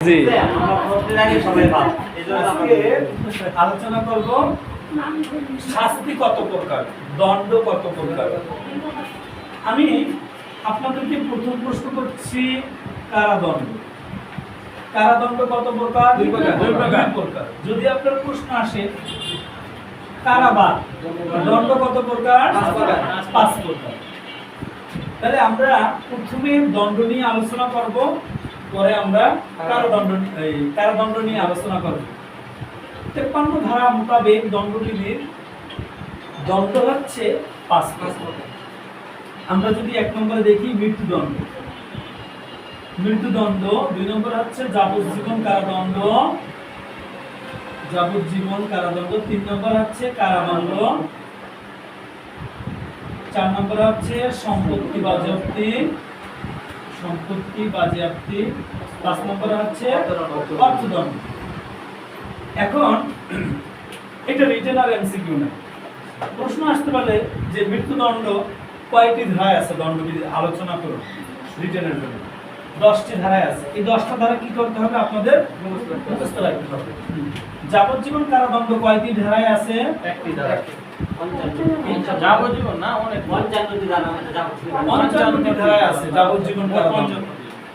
জি। আলোচনা করব শাস্তি কত প্রকার দণ্ড কত প্রকার। আমি আপনাদেরকে প্রথম প্রশ্ন করছি কারাদণ্ড। কারাদণ্ড কত প্রকার? দুই প্রকার। দুই প্রকার। প্রকার। যদি আপনার প্রশ্ন আসে কারাবাদ দণ্ড কত প্রকার। পাঁচ প্রকার। তাহলে আমরা প্রথমে দণ্ড নিয়ে আলোচনা করব। পরে আমরা কারাদণ্ড এই কারাদণ্ড নিয়ে আলোচনা করব। তেপ্পান্ন ধারা মোতাবেক দণ্ডবিধির দণ্ড হচ্ছে পাঁচ প্রকার। আমরা যদি এক নম্বরে দেখি মৃত্যুদণ্ড। মৃত্যুদণ্ড দুই নম্বর হচ্ছে যাবজ্জীবন কারাদণ্ড। যাবজ্জীবন কারাদণ্ড তিন নম্বর হচ্ছে কারাদণ্ড। চার নম্বর হচ্ছে সম্পত্তি বাজেয়াপ্তি সম্পত্তি বাজেয়াপ্তি পাঁচ নম্বর হচ্ছে অর্থদণ্ড। এখন, এটা রিটেন আর এমসিকিউ না। প্রশ্ন আসতে পারে যে মৃত্যুদণ্ড কয়টি ধারায় আছে? দণ্ডবিধি আলোচনা করুন রিটেনের জন্য। দশটি ধারায় আছে। এই দশটা ধারা কি করতে হবে? আপনাদের মুখস্থ রাখতে হবে। যাবজ্জীবন কারাদণ্ড কয়টি ধারায় আছে? একটি দ্বারা যাবজ্জীবন না অনেক ধারায় আছে যাবজ্জীবন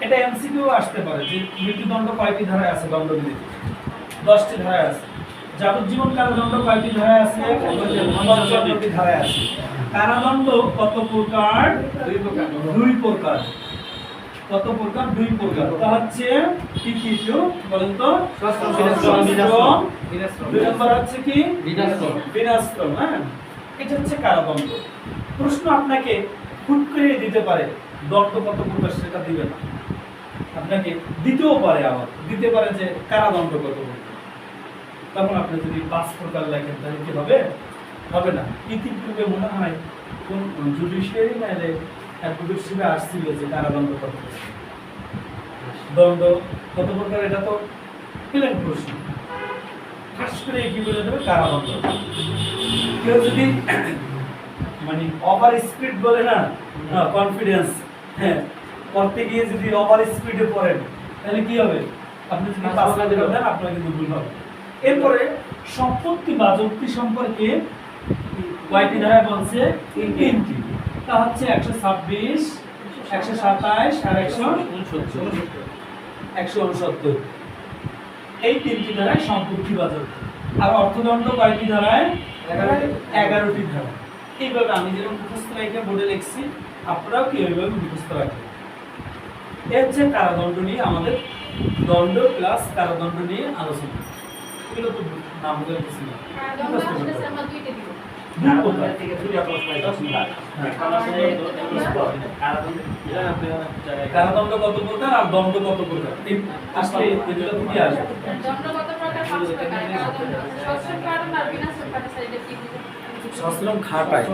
এটা এমসিকিউ আসতে পারে যে মৃত্যুদণ্ড কয়টি ধারায় আছে দণ্ডবিধিতে? দশটি ধারায় আছে। যাবজ্জীবন কারাদণ্ড কয়টি ধারায় আছে? পঞ্চান্নটি ধারায় আছে। কারাদণ্ড কত প্রকার? দুই প্রকার। দুই প্রকার। কত প্রকার? দুই প্রকার। তা হচ্ছে কি কি একটু বলেন তো। দুই নম্বর হচ্ছে কি? বিনাশ্রম। হ্যাঁ? এটা হচ্ছে কারাদণ্ড। প্রশ্ন আপনাকে হুট করে দিতে পারে দণ্ড কত প্রকার সেটা দিবে না। আপনাকে দিতেও পারে আবার। দিতে পারে যে কারাদণ্ড কত তখন আপনি যদি পাঁচ প্রকার লেখেন তাহলে কি হবে? হবে না। ইতিপূর্বে মনে হয় কোন জুডিশিয়ারি মেলে অ্যাডভোকেট হিসেবে আসছিল যে কারাদণ্ড কত। দণ্ড কত প্রকার এটা তো প্লেন প্রশ্ন। খাস করে কি বলে দেবে কারাদণ্ড। কেউ যদি মানে ওভার স্পিড বলে না কনফিডেন্স হ্যাঁ করতে গিয়ে যদি ওভার স্পিডে পড়েন তাহলে কি হবে? আপনি যদি পাঁচ লাখ দেন আপনার কিন্তু ভুল হবে। এরপরে সম্পত্তি বাজপ্তি সম্পর্কে কয়টি ধারায় বলছে তিনটি। তা হচ্ছে একশো ছাব্বিশ একশো সাতাইশ আর একশো একশো উনসত্তর। এই তিনটি ধারায় সম্পত্তি বাজপ্তি আর অর্থদণ্ড কয়টি ধারায়? এগারোটি। এগারোটি ধারা। এইভাবে আমি যেরকম মুখস্থ রেখে বোর্ডে লিখছি আপনারাও কি ওইভাবে মুখস্থ রাখবেন এ হচ্ছে কারাদণ্ড নিয়ে আমাদের দণ্ড প্লাস কারাদণ্ড নিয়ে আলোচনা। এগুলো তো নাম কিছু না। কারাদণ্ড কত প্রকার আর দণ্ড কত প্রকার আসলে এগুলো তো আসবে সশ্রম খাটায়